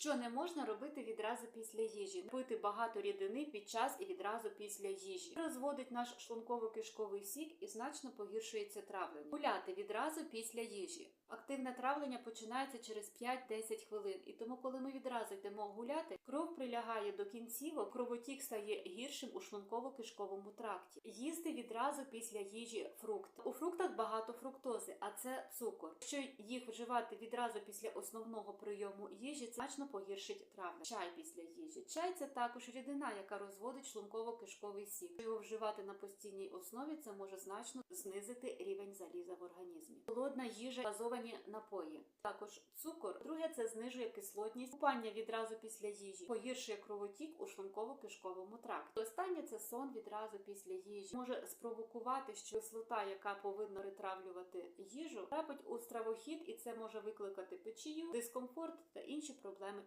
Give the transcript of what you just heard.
Що не можна робити відразу після їжі? Пити багато рідини під час і відразу після їжі. Розводить наш шлунково-кишковий сік і значно погіршується травлення. Гуляти відразу після їжі. Активне травлення починається через 5-10 хвилин, і тому, коли ми відразу йдемо гуляти, кров прилягає до кінцівок, кровотік стає гіршим у шлунково-кишковому тракті. Їсти відразу після їжі фрукти. У фруктах багато фруктози, а це цукор. Якщо їх вживати відразу після основного прийому їжі, це значно погіршить травлення. Чай після їжі. Чай це також рідина, яка розводить шлунково-кишковий сік. Якщо його вживати на постійній основі, це може значно знизити рівень заліза в організмі. Холодна їжа, газовані напої. Також цукор. Друге, це знижує кислотність. Купання відразу після їжі погіршує кровотік у шлунково-кишковому тракті. Останнє це сон відразу після їжі. Може спровокувати, що кислота, яка повинна притравлювати їжу, трапить у стравохід, і це може викликати печію, дискомфорт та інші проблеми.